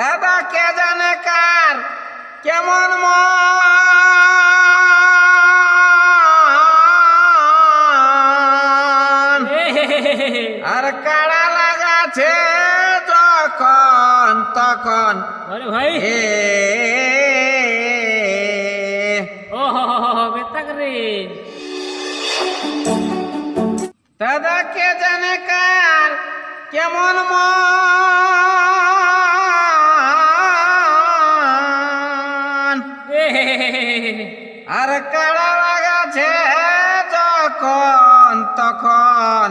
দাদা কে জানে কার? কেমন মন? আর কাড়া লাগাছে যখন তখন। ভাই। দাদা কে জানে কার? কেমন মন? আর কাড়া লাগাছে যখন তখন।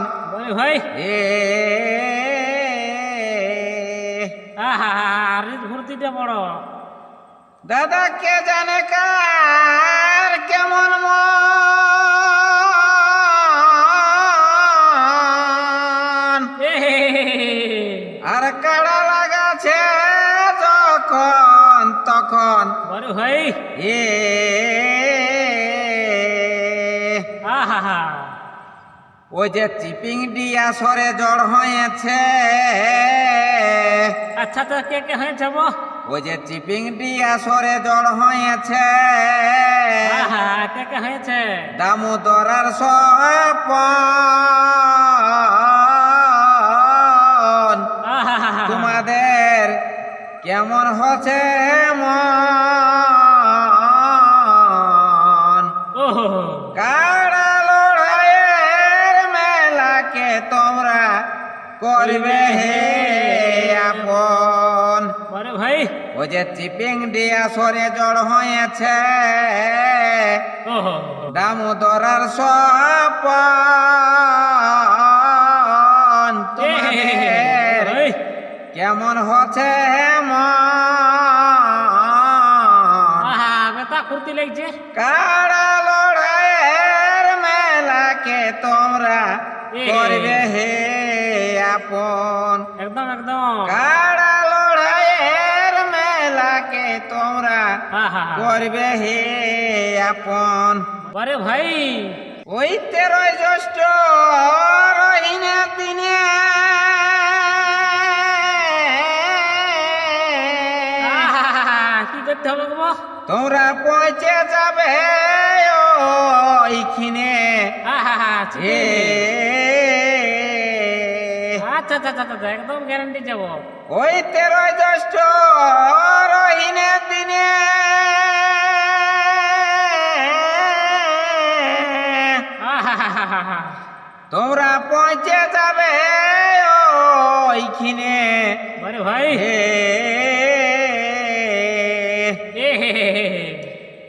ভাই। এ আহা ভর্তিটা বড়। দাদা কে জানে কার ভাই। এ আহা ওই যে চিপিং ডিয়া সরে জড় হয়েছে। আচ্ছা তো কে কে হয়ে যাব ওই যে চিপিং ডিয়া সরে জড় হয়েছে। আহা কে কে হয়েছে? দামোদরার আহা তোমাদের কেমন হচ্ছে মন? করবে হে আপন বলে ভাই ও যে চিপিং দিয়া সরে জড় হয়েছে দামোদরার সপন তোমাদের কেমন হচ্ছে মন লাগছে কাড়া লড়াইয়ের মেলাকে তোমরা করবে হে আপন একদম একদম। কাড়া লড়াইয়ের মেলাকে তোমরা করবে হে আপন। বরে ভাই। ওই তেরোই জ্যৈষ্ঠ রহিনে দিনে কি করতে হবে তোমরা পৌঁছে যাবে ওইখানে। আহা, এ চিকেন। আচ্ছা আচ্ছা আচ্ছা আচ্ছা, একদম গ্যারান্টি যাব ওই তেরোই জ্যৈষ্ঠ রহিনে দিনে। তোমরা পৌঁছে যাবে ওইখানে। বরে ভাই।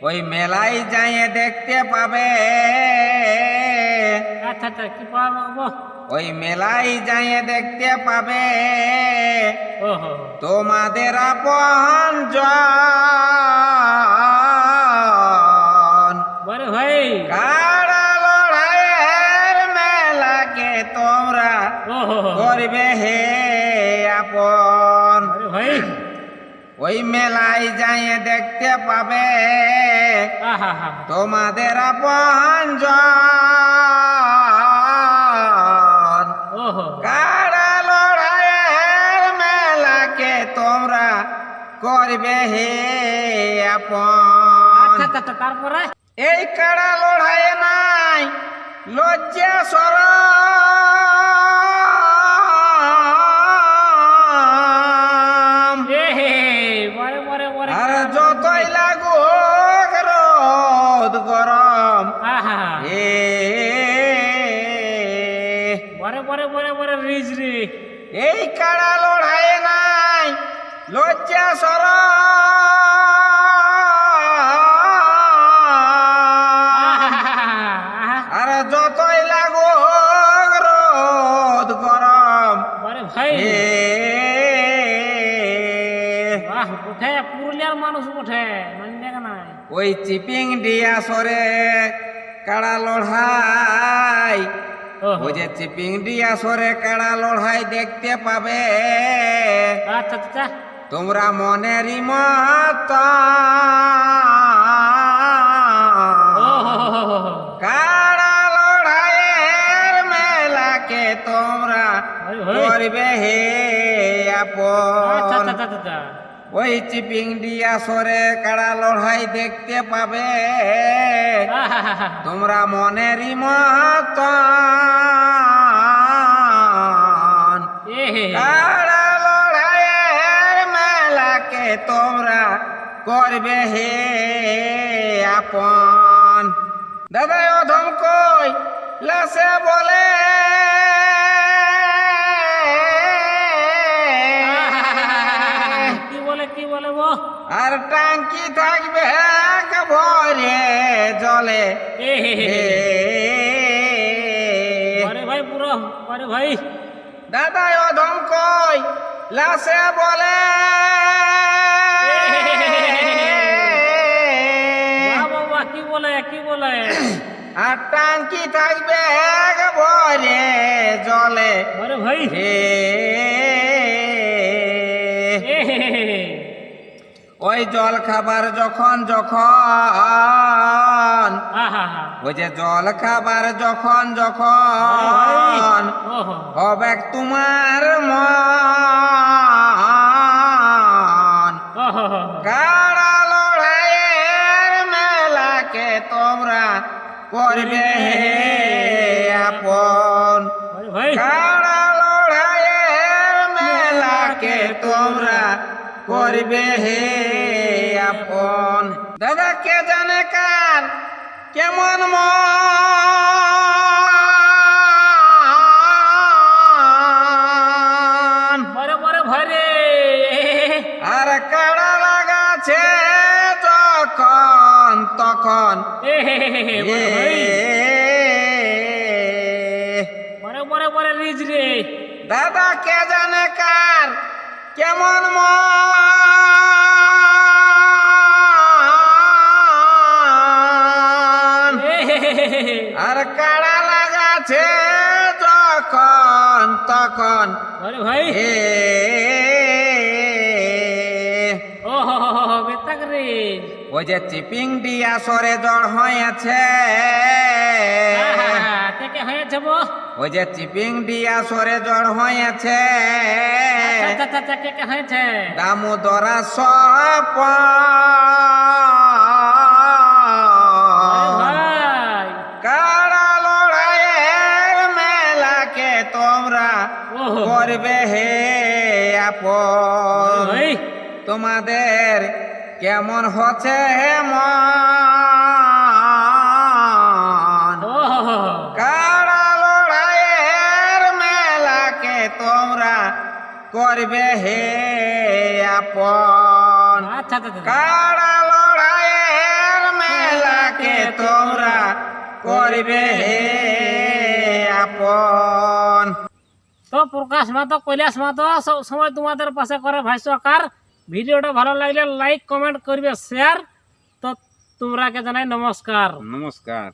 ওই মেলায় যাইয়ে দেখতে পাবে। আচ্ছা আচ্ছা কি পাবো ওই মেলায় যাইয়ে দেখতে পাবে। তোমাদের আপন বরে ভাই। কাড়া লড়াইয়ের মেলাকে তোমরা করবে হে আপন? ভাই। ওই মেলায় যাইয়ে দেখতে পাবে। আহা তোমাদের আপন জন। করবে হে আপন। আচ্ছা আচ্ছা আচ্ছা, তারপরে? এই কাড়া লড়াই নাই লজ্জা সরম। এ হে বরে বরে বরে। আর যতই লাগুক রোদ গরম আহা এ বরে বরে বরে বরে রিজ রে এই কাড়া লড়াই নাই। লজ্জা আহা, আর যতই লাগুক রোদ গরম ভাই। উঠে পুরুলিয়ার মানুষ উঠে ওই চিপিং ডিয়া সরে কাড়া লড়াই। ওই যে চিপিং ডিয়া সরে কাড়া লড়াই দেখতে পাবে। আচ্ছা আচ্ছা। তোমরা মনেরই মত। কাড়া লড়াইয়ের মেলাকে তোমরা। করবে হে আপন? আচ্ছা আচ্ছা আচ্ছা ওই চিপিং ডিয়া সরে কাড়া লড়াই দেখতে পাবে? তোমরা মনেরই মতন এ তোমরা করবে হে আপন। দাদা অধম কই? লাসে বলে। কি বলে কি বলে বো? আর টাঙ্কি থাকবে ভরে জলে। ভাই পুরো ভাই। দাদা অধম কই? লাসে বলে। বলে? আর টাঙ্কি থাকবে এক ভরে জলে। আরে ভাই। হে। ওই জল খাবার যখন যখন ওই যে জল খাবার যখন যখন হবে তোমার মন। ওহো করবে হে আপন আরে কাড়া লড়াইয়ের মেলাকে তোমরা করবে হে আপন। দাদা কে জানে কার কেমন মন? রিজ রে। দাদা কে জানে কার? কেমন মন হে। আর কাড়া লাগাছে যখন তখন। ভাই। ও হো হো হো, হো বেতাক রে। ওই যে চিপিং দিয়া সরে জড় হয়েছে। আহা, কে কে হয়েছে বো ওই যে চিপিং দিয়া সরে জড় হয়েছে। আচ্ছা আচ্ছা আচ্ছা কে কে হয়েছে। দামোদরা সপ। করবে হে ভাই তোমাদের কেমন হচ্ছে হে মন। লড়াইয়ের মেলাকে তোমরা করবে হে আপন আচ্ছা আচ্ছা আচ্ছা। কাড়া লড়াইয়ের মেলাকে তোমরা করবে হে আপন তো প্রকাশ মাতো কৈলাস মাতো সব সময় তোমাদের পাশে করে ভাই সরকার ভিডিওটা ভালো লাগলে লাইক কমেন্ট করবে শেয়ার তো তোমরাকে জানাই নমস্কার। নমস্কার।